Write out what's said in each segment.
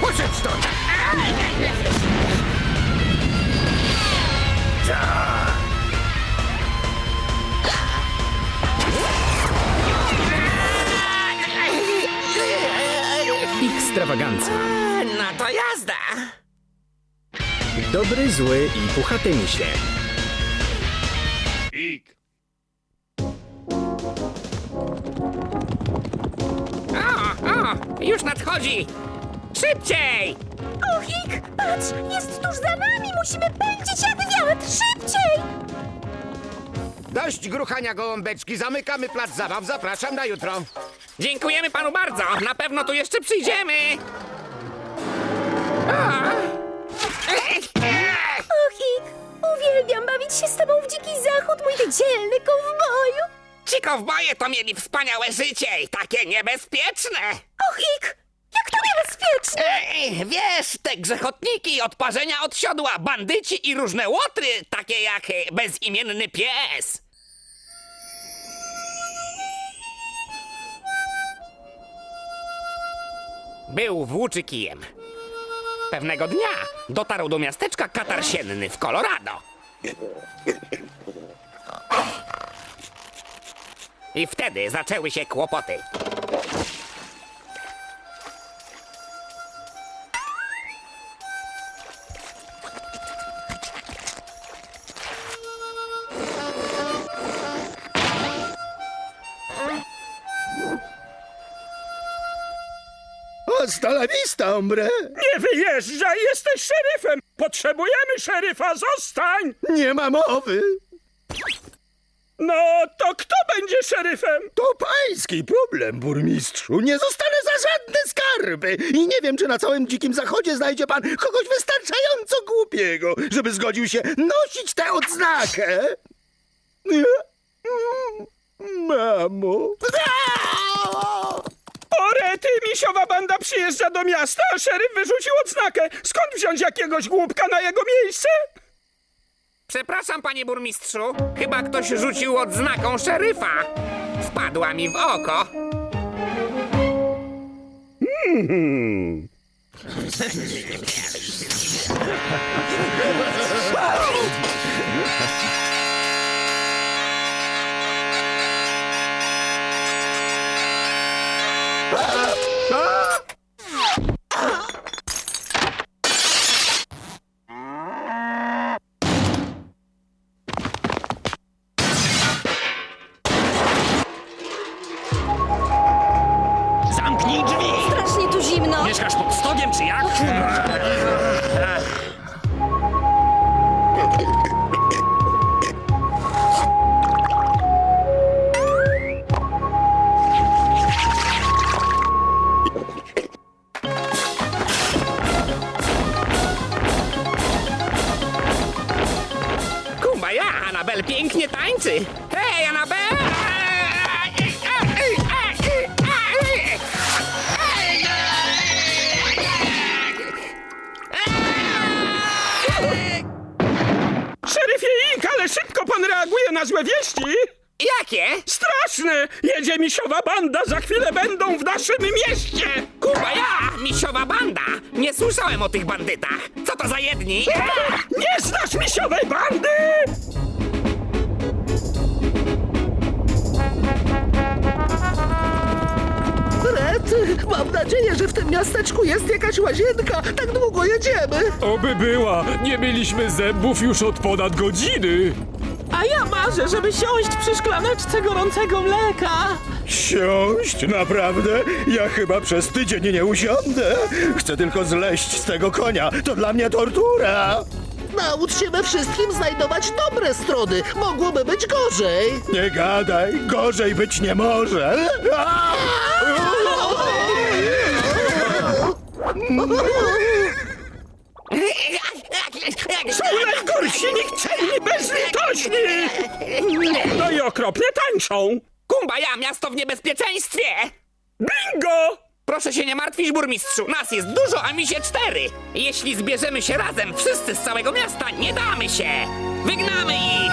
Poszedł stąd! Tak! No to jazda! Dobry, zły i puchaty misie. Ik. O, o, już nadchodzi! Szybciej! Ochik, patrz, jest tuż za nami, musimy pędzić jak wiatr, szybciej! Dość gruchania gołąbeczki, zamykamy plac zabaw, zapraszam na jutro. Dziękujemy panu bardzo! Na pewno tu jeszcze przyjdziemy! A. Ochik, uwielbiam bawić się z tobą w dziki zachód, mój ty dzielny kowboju! Ci kowboje to mieli wspaniałe życie i takie niebezpieczne! Ochik, jak to niebezpieczne! Ej, wiesz, te grzechotniki, odparzenia od siodła, bandyci i różne łotry, takie jak bezimienny pies. Był włóczy kijem. Pewnego dnia dotarł do miasteczka katarsienny w Colorado. I wtedy zaczęły się kłopoty. Nie wyjeżdżaj, jesteś szeryfem! Potrzebujemy szeryfa, zostań! Nie ma mowy! No, to kto będzie szeryfem? To pański problem, burmistrzu. Nie zostanę za żadne skarby. I nie wiem, czy na całym dzikim zachodzie znajdzie pan kogoś wystarczająco głupiego, żeby zgodził się nosić tę odznakę. Mamo. Orety, misiowa banda przyjeżdża do miasta, a szeryf wyrzucił odznakę. Skąd wziąć jakiegoś głupka na jego miejsce? Przepraszam, panie burmistrzu, chyba ktoś rzucił odznaką szeryfa. Wpadła mi w oko. 啊啊 banda, za chwilę będą w naszym mieście! Kumbaya, misiowa banda. Nie słyszałem o tych bandytach. Co to za jedni? Nie znasz misiowej bandy! Rety, mam nadzieję, że w tym miasteczku jest jakaś łazienka. Tak długo jedziemy. Oby była! Nie mieliśmy zębów już od ponad godziny! A ja marzę, żeby siąść przy szklaneczce gorącego mleka. Siąść? Naprawdę? Ja chyba przez tydzień nie usiądę. Chcę tylko zleść z tego konia. To dla mnie tortura. Naucz się we wszystkim znajdować dobre strony. Mogłoby być gorzej. Nie gadaj, gorzej być nie może. Są najgorsi, nikczemni, bezlitośni! No i okropnie tańczą! Kumbaya, miasto w niebezpieczeństwie! Bingo! Proszę się nie martwić, burmistrzu. Nas jest dużo, a mi się cztery. Jeśli zbierzemy się razem, wszyscy z całego miasta, nie damy się. Wygnamy ich!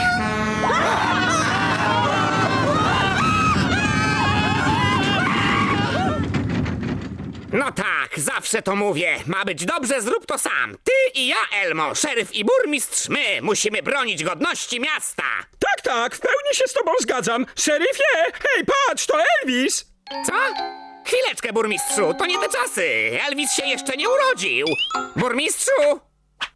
No tak, zawsze to mówię. Ma być dobrze, zrób to sam. Ty i ja, Elmo, szeryf i burmistrz, my musimy bronić godności miasta. Tak, tak, w pełni się z tobą zgadzam. Szeryfie, hej, patrz, to Elvis! Co? Chwileczkę, burmistrzu, to nie te czasy. Elvis się jeszcze nie urodził. Burmistrzu!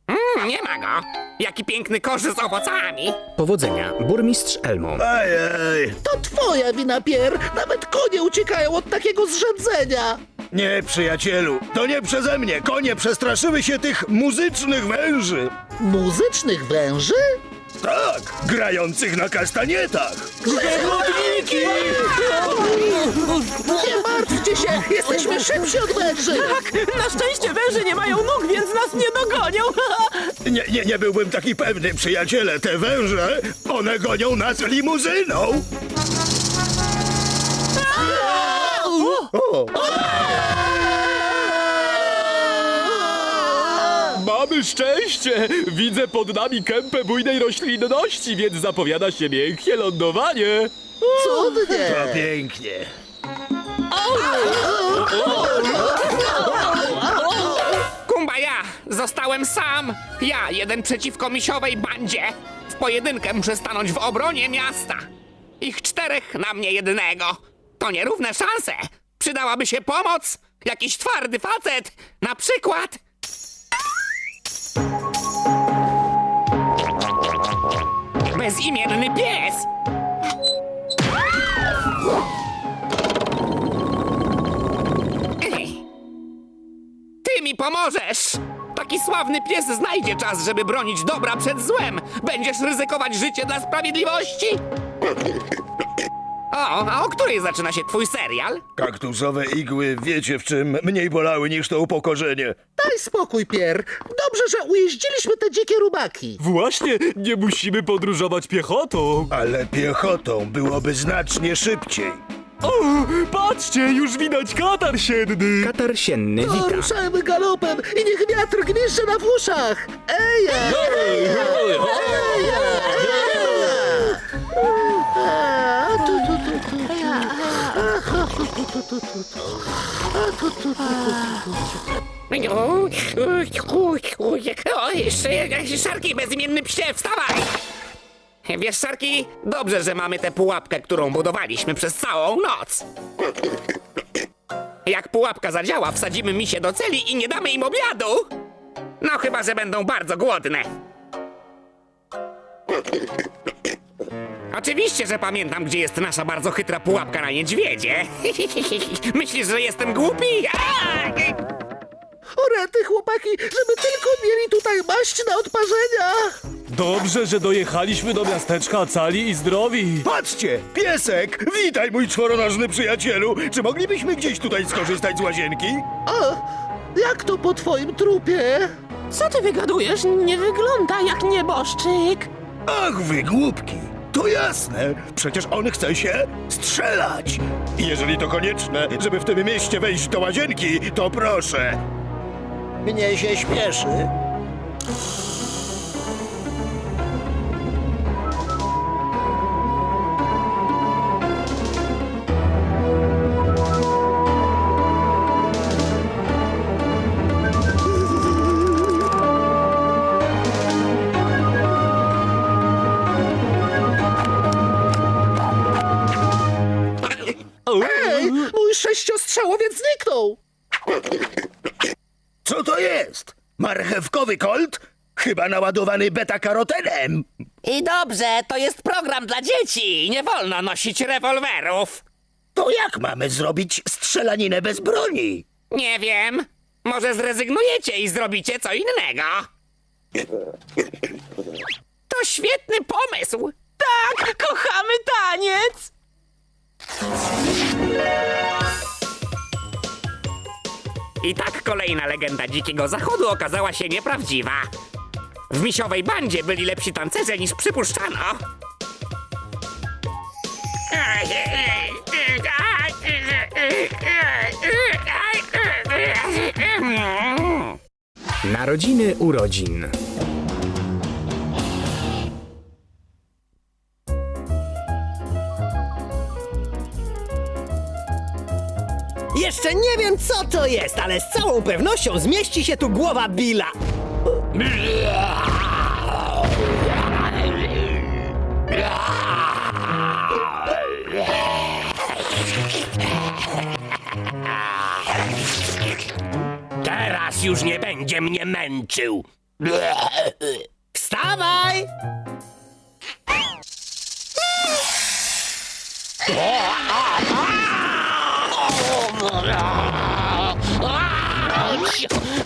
Mm, nie ma go. Jaki piękny kosz z owocami. Powodzenia, burmistrz Elmo. Ej, To twoja wina, Pier. Nawet konie uciekają od takiego zrzędzenia. Nie, przyjacielu, to nie przeze mnie. Konie przestraszyły się tych muzycznych węży. Muzycznych węży? Tak, grających na kastanietach. Nie martwcie się, jesteśmy szybsi od węży. Na szczęście węże nie mają nóg, więc nas nie dogonią. Nie, nie, nie byłbym taki pewny, przyjaciele. Te węże, one gonią nas limuzyną. Mamy szczęście! Widzę pod nami kępę bujnej roślinności, więc zapowiada się miękkie lądowanie. Cudnie. To pięknie. Kumbaya, zostałem sam. Ja, jeden przeciwko misiowej bandzie. W pojedynkę muszę stanąć w obronie miasta. Ich czterech na mnie jednego. To nierówne szanse. Przydałaby się pomoc. Jakiś twardy facet. Na przykład... Bezimienny pies. Ej. Ty mi pomożesz! Taki sławny pies znajdzie czas, żeby bronić dobra przed złem. Będziesz ryzykować życie dla sprawiedliwości? O, a o której zaczyna się twój serial? Kaktusowe igły, wiecie w czym, mniej bolały niż to upokorzenie. Daj spokój, Pier. Dobrze, że ujeździliśmy te dzikie rubaki. Właśnie, nie musimy podróżować piechotą. Ale piechotą byłoby znacznie szybciej. O, patrzcie, już widać katar siedny. Katar sienny wita. ruszajmy galopem i niech wiatr gwizdże na w uszach. Eja! Eja! Tu. O, jeszcze Szarki, bezimienny psie, wstawaj! Wiesz, Szarki, dobrze, że mamy tę pułapkę, którą budowaliśmy przez całą noc. Jak pułapka zadziała, wsadzimy misie do celi i nie damy im obiadu. No chyba, że będą bardzo głodne. Oczywiście, że pamiętam, gdzie jest nasza bardzo chytra pułapka na niedźwiedzie. Myślisz, że jestem głupi? O rety, chłopaki, żeby tylko mieli tutaj maść na odparzenia. Dobrze, że dojechaliśmy do miasteczka cali i zdrowi. Patrzcie, piesek! Witaj, mój czworonożny przyjacielu! Czy moglibyśmy gdzieś tutaj skorzystać z łazienki? A, jak to po twoim trupie? Co ty wygadujesz? Nie wygląda jak nieboszczyk. Ach, wy głupki! To jasne, przecież on chce się strzelać. Jeżeli to konieczne, żeby w tym mieście wejść do łazienki, to proszę. Mnie się śpieszy. Marchewkowy kolt? Chyba naładowany beta-karotenem. I dobrze, to jest program dla dzieci. Nie wolno nosić rewolwerów. To jak mamy zrobić strzelaninę bez broni? Nie wiem. Może zrezygnujecie i zrobicie co innego. To świetny pomysł. Tak, kochamy taniec. I tak kolejna legenda Dzikiego Zachodu okazała się nieprawdziwa. W misiowej bandzie byli lepsi tancerze niż przypuszczano. Narodziny urodzin. Jeszcze nie wiem, co to jest, ale z całą pewnością zmieści się tu głowa Billa. Teraz już nie będzie mnie męczył. Wstawaj!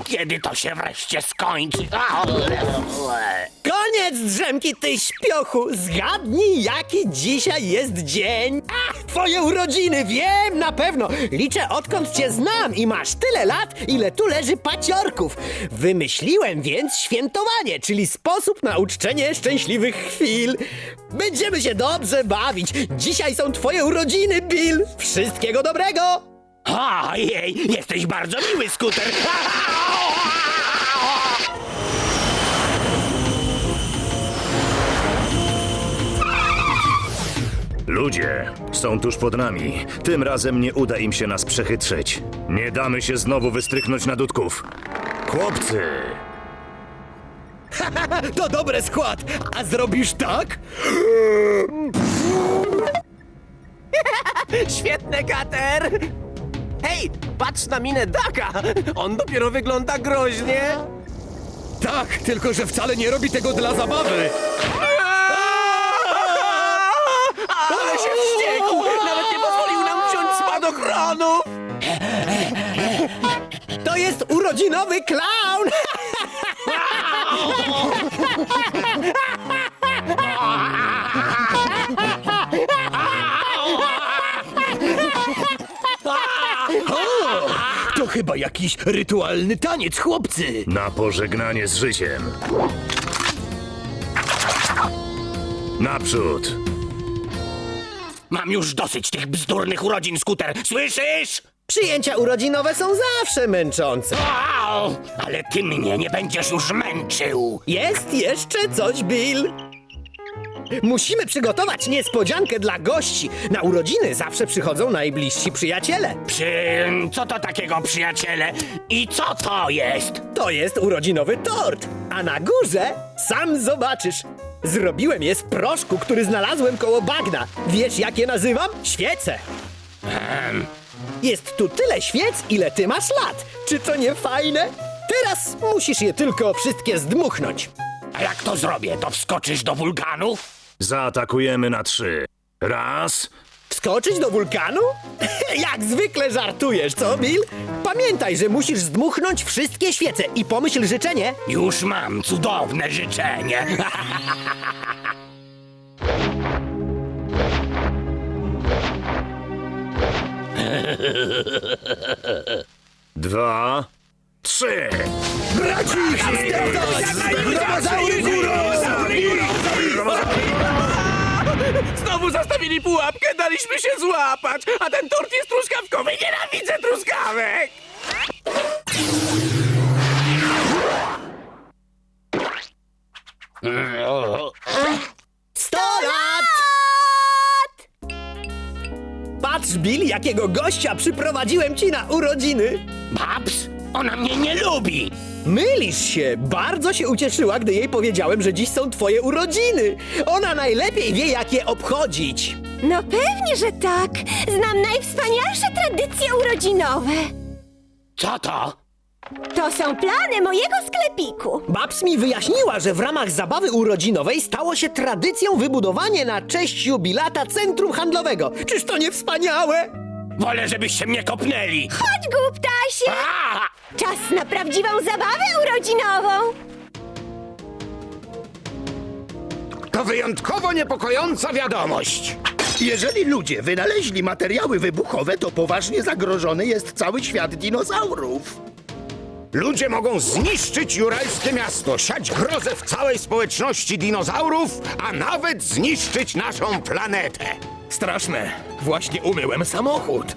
Kiedy to się wreszcie skończy? Koniec drzemki, ty śpiochu! Zgadnij, jaki dzisiaj jest dzień! Twoje urodziny, wiem na pewno! Liczę odkąd cię znam i masz tyle lat, ile tu leży paciorków. Wymyśliłem więc świętowanie, czyli sposób na uczczenie szczęśliwych chwil. Będziemy się dobrze bawić. Dzisiaj są twoje urodziny, Bill! Wszystkiego dobrego! Ojej, jesteś bardzo miły, skuter. Ludzie są tuż pod nami. Tym razem nie uda im się nas przechytrzyć. Nie damy się znowu wystrychnąć na dudków. Chłopcy! To dobry skład! A zrobisz tak? Świetny kater! Hej, patrz na minę Daka! On dopiero wygląda groźnie! Tak, tylko że wcale nie robi tego dla zabawy. Ale się wściekł! Nawet nie pozwolił nam wziąć spadochronu! To jest urodzinowy klaun! Chyba jakiś rytualny taniec, chłopcy. Na pożegnanie z życiem. Naprzód! Mam już dosyć tych bzdurnych urodzin, skuter. Słyszysz? Przyjęcia urodzinowe są zawsze męczące. Au! Ale ty mnie nie będziesz już męczył. Jest jeszcze coś, Bill. Musimy przygotować niespodziankę dla gości. Na urodziny zawsze przychodzą najbliżsi przyjaciele. Przy... Co to takiego, przyjaciele? I co to jest? To jest urodzinowy tort. A na górze sam zobaczysz. Zrobiłem je z proszku, który znalazłem koło bagna. Wiesz, jak je nazywam? Świece. Jest tu tyle świec, ile ty masz lat. Czy to nie fajne? Teraz musisz je tylko wszystkie zdmuchnąć. A jak to zrobię? To wskoczysz do wulkanu? Zaatakujemy na trzy. Raz, Wskoczyć do wulkanu? Jak zwykle żartujesz, co, Bill? Pamiętaj, że musisz zdmuchnąć wszystkie świece i pomyśl życzenie. Już mam cudowne życzenie. dwa, trzy! Znowu zastawili pułapkę, daliśmy się złapać! A ten tort jest truskawkowy! Nienawidzę truskawek! Sto lat! Patrz, Bill, jakiego gościa przyprowadziłem ci na urodziny. Babs? Ona mnie nie lubi. Mylisz się. Bardzo się ucieszyła, gdy jej powiedziałem, że dziś są twoje urodziny. Ona najlepiej wie, jak je obchodzić. No pewnie, że tak. Znam najwspanialsze tradycje urodzinowe. Co to? To są plany mojego sklepiku. Babs mi wyjaśniła, że w ramach zabawy urodzinowej stało się tradycją wybudowanie na cześć jubilata centrum handlowego. Czyż to nie wspaniałe? Wolę, żebyście mnie kopnęli. Chodź, głuptasie! A! Czas na prawdziwą zabawę urodzinową. To wyjątkowo niepokojąca wiadomość. Jeżeli ludzie wynaleźli materiały wybuchowe, to poważnie zagrożony jest cały świat dinozaurów. Ludzie mogą zniszczyć jurajskie miasto, siać grozę w całej społeczności dinozaurów, a nawet zniszczyć naszą planetę. Straszne. Właśnie umyłem samochód.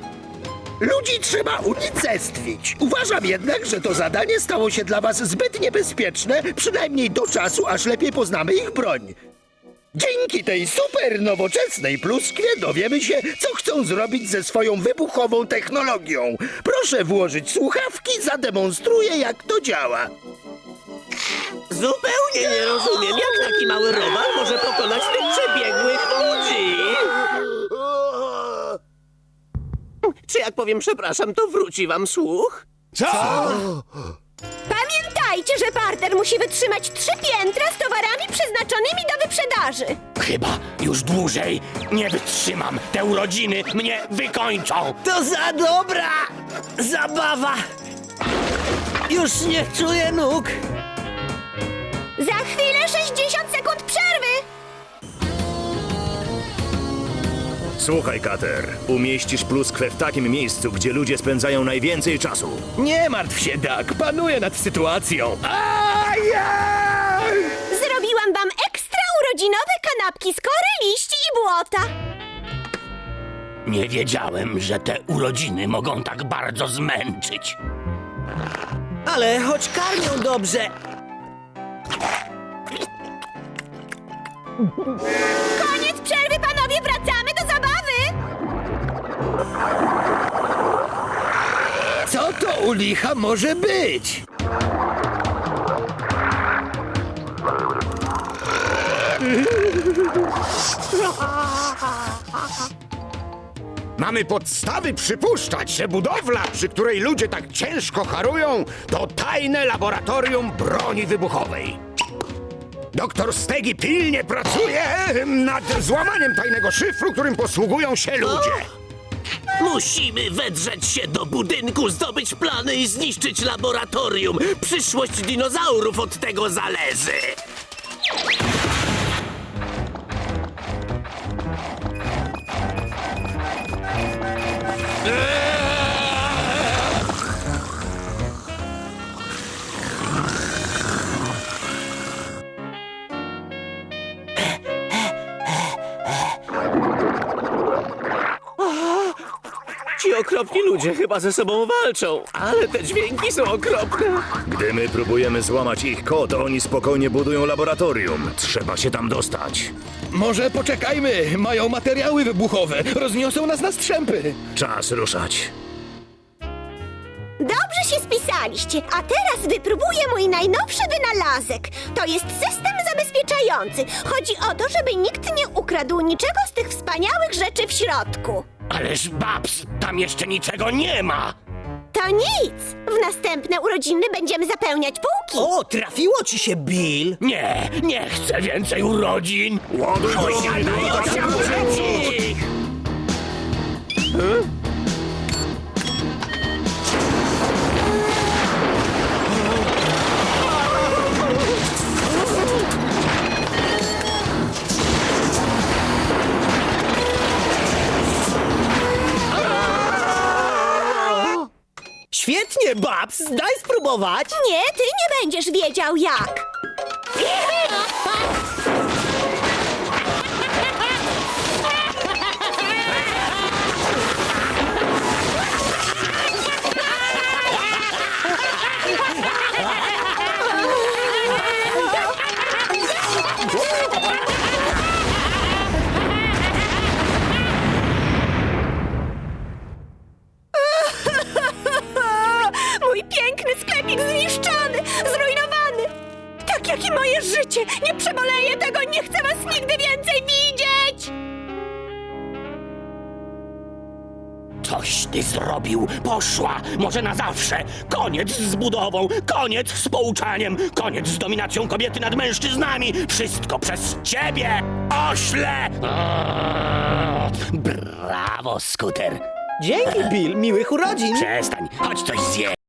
Ludzi trzeba unicestwić. Uważam jednak, że to zadanie stało się dla was zbyt niebezpieczne, przynajmniej do czasu, aż lepiej poznamy ich broń. Dzięki tej super nowoczesnej pluskwie dowiemy się, co chcą zrobić ze swoją wybuchową technologią. Proszę włożyć słuchawki, zademonstruję, jak to działa. Zupełnie nie rozumiem, jak taki mały robak może pokonać tych przebiegłych ludzi! Czy jak powiem przepraszam, to wróci wam słuch? Co? Pamiętajcie, że parter musi wytrzymać trzy piętra z towarami przeznaczonymi do wyprzedaży. Chyba już dłużej nie wytrzymam. Te urodziny mnie wykończą. To za dobra zabawa! Już nie czuję nóg. Za chwilę 60 sekund przerwy. Słuchaj, Kater, umieścisz pluskwę w takim miejscu, gdzie ludzie spędzają najwięcej czasu. Nie martw się, Dak, panuję nad sytuacją. Zrobiłam wam ekstra urodzinowe kanapki z kory, liści i błota. Nie wiedziałem, że te urodziny mogą tak bardzo zmęczyć. Ale choć karmią dobrze, Koniec przerwy, panowie, u licha może być? Mamy podstawy przypuszczać, że budowla, przy której ludzie tak ciężko harują, to tajne laboratorium broni wybuchowej. Doktor Stegi pilnie pracuje nad złamaniem tajnego szyfru, którym posługują się ludzie. Musimy wedrzeć się do budynku, zdobyć plany i zniszczyć laboratorium. Przyszłość dinozaurów od tego zależy. Ludzie chyba ze sobą walczą, ale te dźwięki są okropne. Gdy my próbujemy złamać ich kod, oni spokojnie budują laboratorium. Trzeba się tam dostać. Może poczekajmy, mają materiały wybuchowe, rozniosą nas na strzępy. Czas ruszać. Dobrze się spisaliście, a teraz wypróbuję mój najnowszy wynalazek. To jest system zabezpieczający. Chodzi o to, żeby nikt nie ukradł niczego z tych wspaniałych rzeczy w środku. Ależ Babs, tam jeszcze niczego nie ma. To nic! W następne urodziny będziemy zapełniać półki. o, trafiło ci się, Bill. Nie, nie chcę więcej urodzin. Ładuj Osiadaj, osiadaj. Babs, daj spróbować. Nie, ty nie będziesz wiedział jak. zrobił. Poszła. Może na zawsze. Koniec z budową. Koniec z pouczaniem. Koniec z dominacją kobiety nad mężczyznami. Wszystko przez ciebie. Ośle. Aaaa. Brawo, skuter. Dzięki, Bill, miłych urodzin. Przestań. Chodź coś zje.